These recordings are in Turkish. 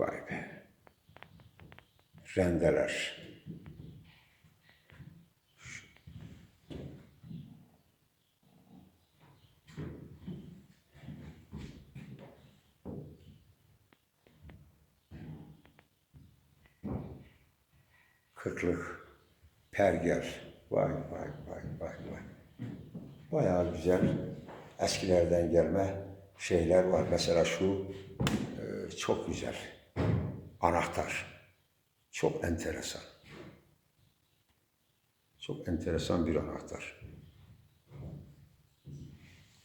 Vay be. Rendeler. Kırklık, perger. Vay vay vay vay vay. Bayağı güzel eskilerden gelme şeyler var. Mesela şu e, çok güzel. Anahtar. Çok enteresan. Çok enteresan bir anahtar.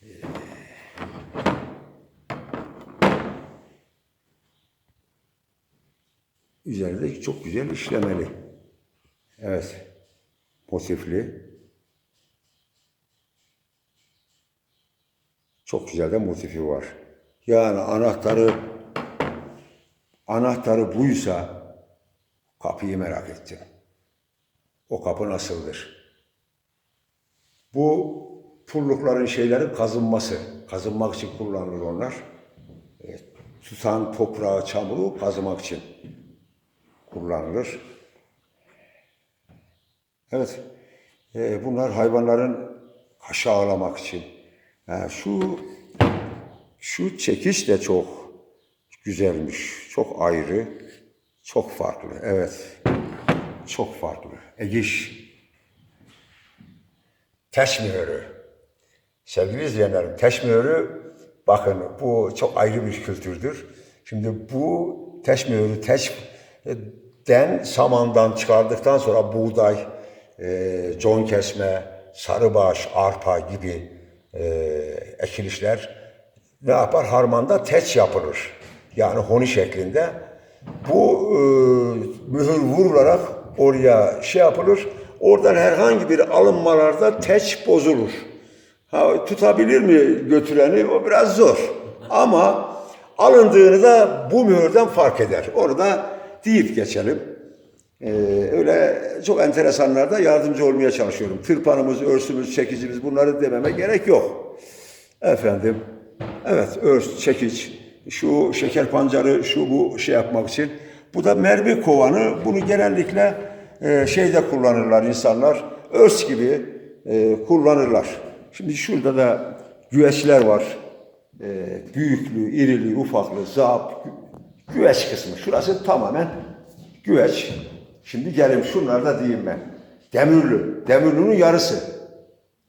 Ee, Üzerinde çok güzel işlemeli. Evet. Motifli. Çok güzel de motifi var. Yani anahtarı anahtarı buysa kapıyı merak ettim. O kapı nasıldır? Bu pullukların şeyleri kazınması. Kazınmak için kullanılır onlar. E, tutan toprağı, çamuru kazımak için kullanılır. Evet. E, bunlar hayvanların aşağılamak için. Ha, şu şu çekiş de çok güzelmiş. Çok ayrı. Çok farklı. Evet. Çok farklı. Egiş. Teş mühürü. Sevgili izleyenlerim, mühürü bakın bu çok ayrı bir kültürdür. Şimdi bu teş mühürü teşden samandan çıkardıktan sonra buğday, e, con kesme, sarıbaş, arpa gibi e, ekilişler ne yapar? Harmanda teç yapılır. Yani honi şeklinde. Bu e, mühür vurularak oraya şey yapılır. Oradan herhangi bir alınmalarda teç bozulur. Ha, tutabilir mi götüreni? O biraz zor. Ama alındığını da bu mühürden fark eder. Onu da deyip geçelim. Ee, öyle çok enteresanlarda yardımcı olmaya çalışıyorum. Tırpanımız, örsümüz, çekicimiz bunları dememe gerek yok. Efendim, evet örs, çekiç, şu şeker pancarı, şu bu şey yapmak için. Bu da mermi kovanı. Bunu genellikle e, şeyde kullanırlar insanlar. Örs gibi e, kullanırlar. Şimdi şurada da güveçler var. E, büyüklü, irili, ufaklı, zap, güveç kısmı. Şurası tamamen güveç. Şimdi gelin şunlar da diyeyim ben. Demirlü. Demirlünün yarısı.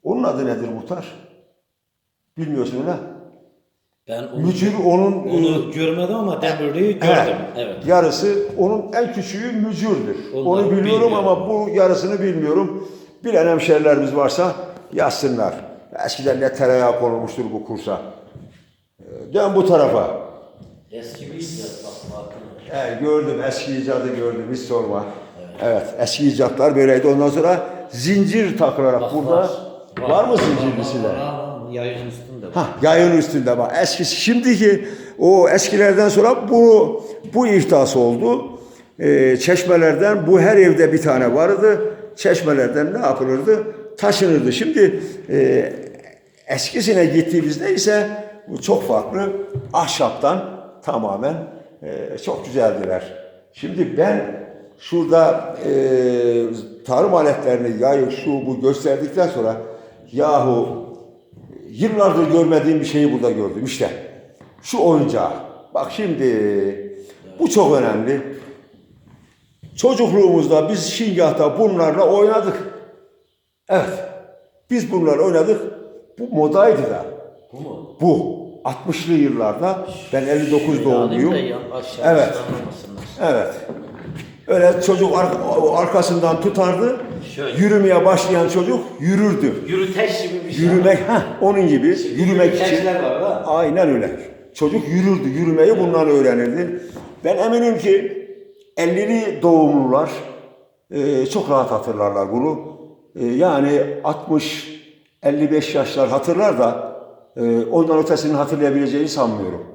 Onun adı nedir muhtar? Bilmiyorsun öyle. Ben onu, Mücür onun onu görmedim ama Demirli'yi gördüm. He, Evet. Yarısı onun en küçüğü mücürdür. Onu Onu biliyorum bilmiyorum. ama bu yarısını bilmiyorum. Bilen hemşerilerimiz varsa yazsınlar. Eskiden ne tereyağı konulmuştur bu kursa. Ee, Dön bu tarafa. Eski bir icat bak. He, gördüm eski icadı gördüm hiç sorma. Evet. eski icatlar böyleydi. Ondan sonra zincir takılarak Bak, burada var, mı? Var, var, var. Yayın üstünde. Ha, yayın üstünde bak. Eski şimdiki o eskilerden sonra bu bu ihdas oldu. Ee, çeşmelerden bu her evde bir tane vardı. Çeşmelerden ne yapılırdı? Taşınırdı. Şimdi e, eskisine gittiğimizde ise bu çok farklı. Ahşaptan tamamen e, çok güzeldiler. Şimdi ben şurada e, tarım aletlerini yayı şu bu gösterdikten sonra yahu Yıllardır görmediğim bir şeyi burada gördüm işte. Şu oyuncağı. Bak şimdi bu çok önemli. Çocukluğumuzda biz Şingah'ta bunlarla oynadık. Evet. Biz bunlarla oynadık. Bu modaydı da. Bu mu? Bu 60'lı yıllarda ben 59 doğumluyum. Evet. Evet. Öyle çocuk ar- arkasından tutardı. Şöyle. Yürümeye başlayan çocuk yürürdü. Yürüteç gibi bir şey. Yürümek, ha onun gibi yürümek için. Var da. Aynen öyle. Çocuk yürürdü, yürümeyi bundan öğrenirdi. Ben eminim ki 50'li doğumlular e, çok rahat hatırlarlar bunu. E, yani 60 55 yaşlar hatırlar da e, ondan ötesini hatırlayabileceğini sanmıyorum.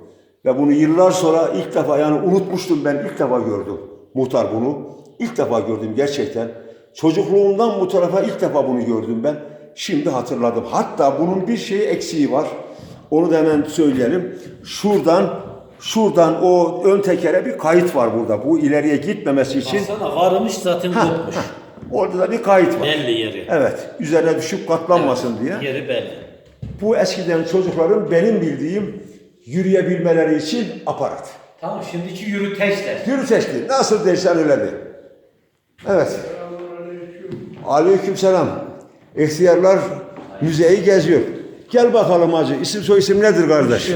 Ve bunu yıllar sonra ilk defa yani unutmuştum ben ilk defa gördüm. Muhtar bunu. ilk defa gördüm gerçekten. Çocukluğumdan bu tarafa ilk defa bunu gördüm ben. Şimdi hatırladım. Hatta bunun bir şeyi eksiği var. Onu da hemen söyleyelim. Şuradan Şuradan o ön tekere bir kayıt var burada. Bu ileriye gitmemesi için. Baksana varmış zaten kopmuş. Orada da bir kayıt var. Belli yeri. Evet, üzerine düşüp katlanmasın diye. Yeri belli. Bu eskiden çocukların benim bildiğim yürüyebilmeleri için aparat. Tamam şimdiki yürüteçler. Yürü teşkil. Nasıl dersen öyledir. Evet. Aleyküm selam. İhtiyarlar müzeyi geziyor. Gel bakalım hacı. İsim soy isim nedir kardeş?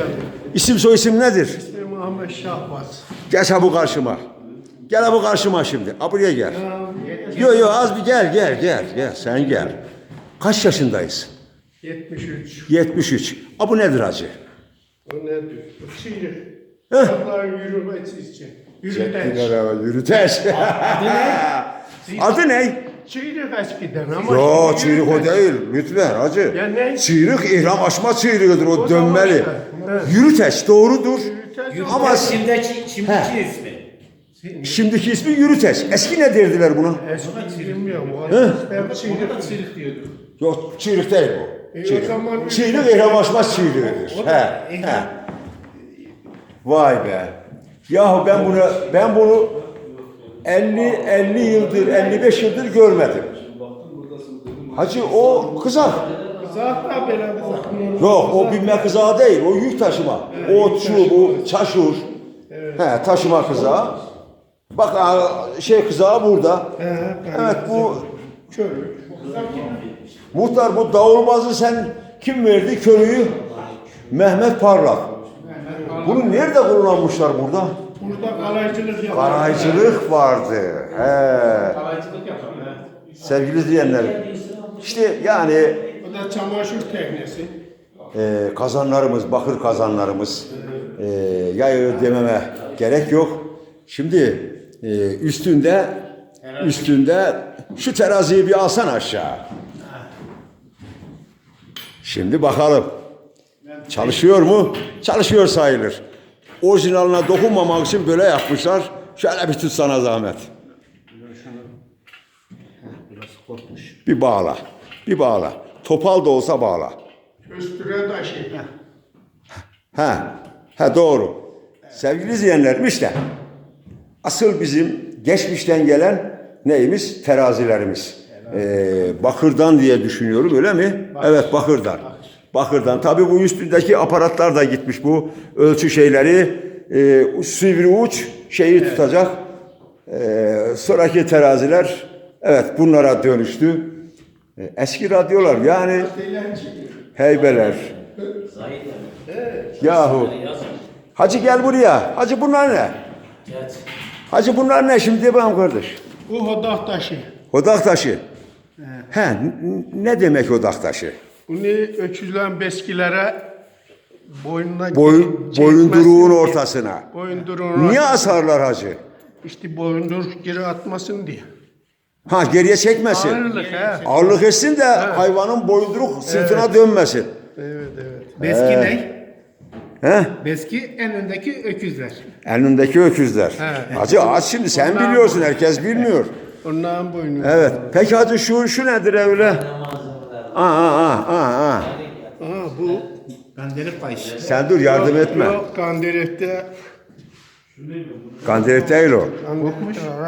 İsim soy isim nedir? İsmim Muhammed Şahbaz. Gel ha bu karşıma. Gel ha bu karşıma şimdi. Ha buraya gel. Yo yo az bir gel gel gel gel sen gel. Kaç yaşındayız? 73. 73. Ha bu nedir hacı? O nedir? Heh. Allah'ın yürümesi için. Yürüteç. Yürüteç. Adı ne? Çiğlik eskiden ama. Yo çığırık o değil lütfen hacı. Ya ne? Çığırık ihram açma çığırığıdır o, O da dönmeli. başka. Evet. Yürüteç doğrudur. Yürüteç Ama- ama şimdiki, şimdiki ismi. Şimdiki ismi yürüteç. Eski ne derdiler buna? eski bilmiyorum. O? Ben çiğlik çiğlik diyordum. Yok çığırık değil bu. E, o zaman- Çığırık ihram açma çığırığıdır. He, he. Vay be. Yahu ben bunu ben bunu 50 50 yıldır 55 yıldır görmedim. Hacı o kızak. Zaten böyle bir zakım Yok o binme kızağı değil, o yük taşıma. O şu bu çaşur. He, taşıma kızağı. Bak şey kızağı burada. Evet bu Körük. muhtar bu davulbazı sen kim verdi körüyü? Mehmet Parlak. Bunu nerede kullanmışlar burada? Burada kalaycılık yapar. Karaycılık vardı. He. Kalaycılık yapar. Sevgili izleyenler. İşte yani O da çamaşır teknesi. e, kazanlarımız, bakır kazanlarımız e, yayı dememe gerek yok. Şimdi e, üstünde üstünde şu teraziyi bir alsan aşağı. Şimdi bakalım. Çalışıyor mu? Çalışıyor sayılır. Orijinaline dokunmamak için böyle yapmışlar. Şöyle bir tut sana zahmet. Bir bağla. Bir bağla. Topal da olsa bağla. Üstüne taşı. Ha, ha doğru. Sevgili izleyenlerim işte. Asıl bizim geçmişten gelen neyimiz? Terazilerimiz. Ee, bakırdan diye düşünüyorum öyle mi? Evet bakırdan. Bakırdan. Tabii bu üstündeki aparatlar da gitmiş bu ölçü şeyleri. E, sivri uç şeyi tutacak. Ee, sonraki teraziler evet bunlara dönüştü. Ee, eski radyolar yani heybeler. Yahu. Yazın. Hacı gel buraya. Hacı bunlar ne? Geç. Hacı bunlar ne şimdi bana kardeş? Bu hodak taşı. Odak taşı. He, ne demek odak taşı? Bunu öküzlerin beskilere boynuna Boyun, çekmesin boyunduruğun diye. ortasına. Boyunduruğun Niye ortasına. asarlar hacı? İşte boyunduruk geri atmasın diye. Ha geriye çekmesin. Ağırlık ha. Ağırlık etsin de hayvanın boyunduruk sırtına dönmesin. Evet evet. Beski ne? He? Beski en öndeki öküzler. Elindeki öküzler. He. Hacı aç şimdi sen Ondan biliyorsun herkes bilmiyor. Onların boynu. Evet. Peki hacı şu şu nedir öyle? Aa aa aa aa. Aha bu Ganderif kayış. Sen dur yardım etme. Yok Kanderet'te Kanderif değil o.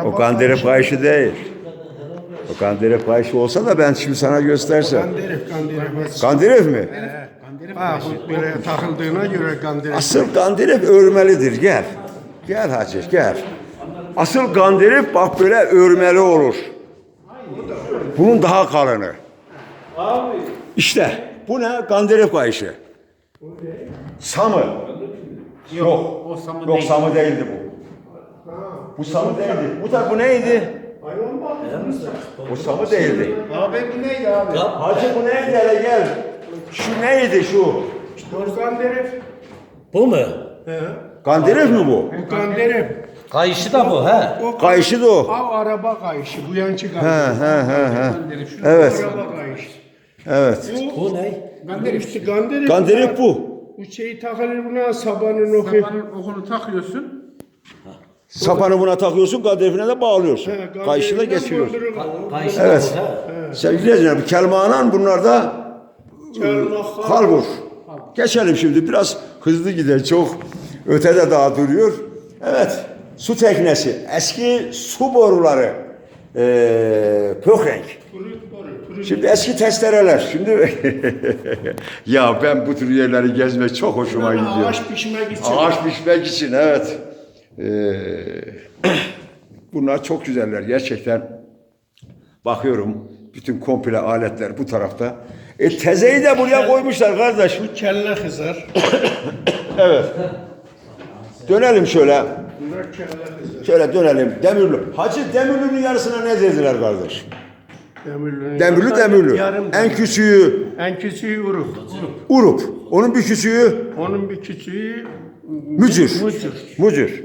O kanderif kayışı değil. O kanderif kayışı olsa da ben şimdi sana göstersem. Kanderef Kanderef. Kanderif mi? Ha bu böyle takıldığına göre Kanderef. Asıl kanderif örmelidir. Gel. Gel hacı gel. Asıl kanderif bak böyle örmeli olur. Bunun daha kalını. İşte bu ne? Kanderif kayışı. Samı. Yok. O samı Yok değil. samı değildi bu. Bu samı değildi. Bu da bu neydi? Bu samı değildi. Abi bu neydi abi? Hacı bu neydi hele gel. Şu neydi şu? Bu Kanderef. Bu mu? He. Kanderif mi bu? Bu Kanderef. Kayışı da bu ha. O Kayışı da o. Av araba kayışı. Bu He Kanderef. he he he. Evet. Araba kayışı. Evet. Bu ne? Kanderef. İşte Kanderef. Kanderif bu. Bu şeyi takılır buna sabanın oku. Sapanın okunu takıyorsun. Sapanı buna takıyorsun, kaderifine de bağlıyorsun. He, Kanderef'ten Kayışı da geçiyorsun. Kayışı Evet. ha. Sevgili izleyiciler, kelmanan bunlar da Çarmıha- kalbur. Geçelim şimdi biraz hızlı gider çok. Ötede daha duruyor. Evet. Su teknesi. Eski su boruları. Ee, pökrenk. Şimdi eski testereler. Şimdi ya ben bu tür yerleri gezmek çok hoşuma gidiyor. Ağaç pişmek için. Ağaç pişmek için evet. Ee, bunlar çok güzeller gerçekten. Bakıyorum bütün komple aletler bu tarafta. E tezeyi de buraya koymuşlar kardeş. Bu kelle kızar. Dönelim şöyle. Bunlar kelle kızar. Şöyle dönelim. Demirli. Hacı Demirli'nin yarısına ne dediler kardeş? Demirlü. Demirli Demirli. Yarım. En küçüğü En küçüğü uruk. Urup. Onun bir küçüğü Onun bir küçüğü Mücür. Mücür. Mücür.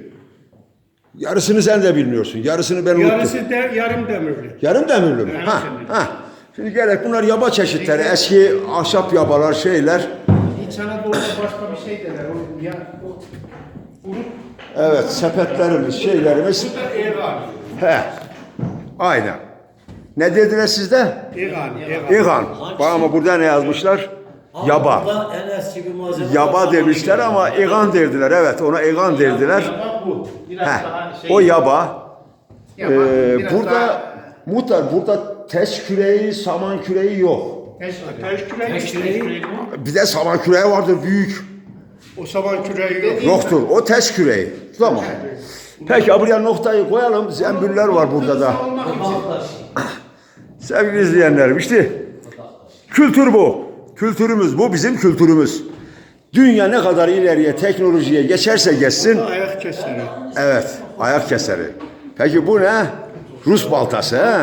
Yarısını sen de bilmiyorsun. Yarısını ben unuttum. Yarısı de, yarım demirli. Yarım demirli mi? Ha, ha. Şimdi gerek bunlar yaba çeşitleri. Eski ahşap yabalar şeyler. İç Anadolu'da başka bir şey derler. O, ya, o, uruk Evet sepetlerimiz, şeylerimiz. Bu da. He. Aynen. Ne dediler sizde? Eğan. Eğan. İgan. Bak ama burada ne yazmışlar? Yaba. Burada bir malzeme. Yaba demişler ama igan derdiler. Evet ona igan derdiler. yaba bu. Biraz He. daha şey. O yaba. Yaba, Ee, biraz burada daha- muhtar burada test küreği, saman küreği yok. Teşküre Teşkireyi Bir de saman küreği vardır büyük. O saman küreği yok. Yoktur. O test küreği. Tamam. Peki buraya noktayı koyalım. Zembiller var burada da. Olmak için. Sevgili izleyenlerim işte kültür bu. Kültürümüz bu bizim kültürümüz. Dünya ne kadar ileriye teknolojiye geçerse geçsin Ayak keseri. evet ayak keseri. Peki bu ne? Rus baltası he?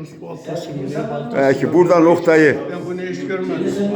Rus baltası baltası? Peki burada noktayı Ben bunu hiç görmedim.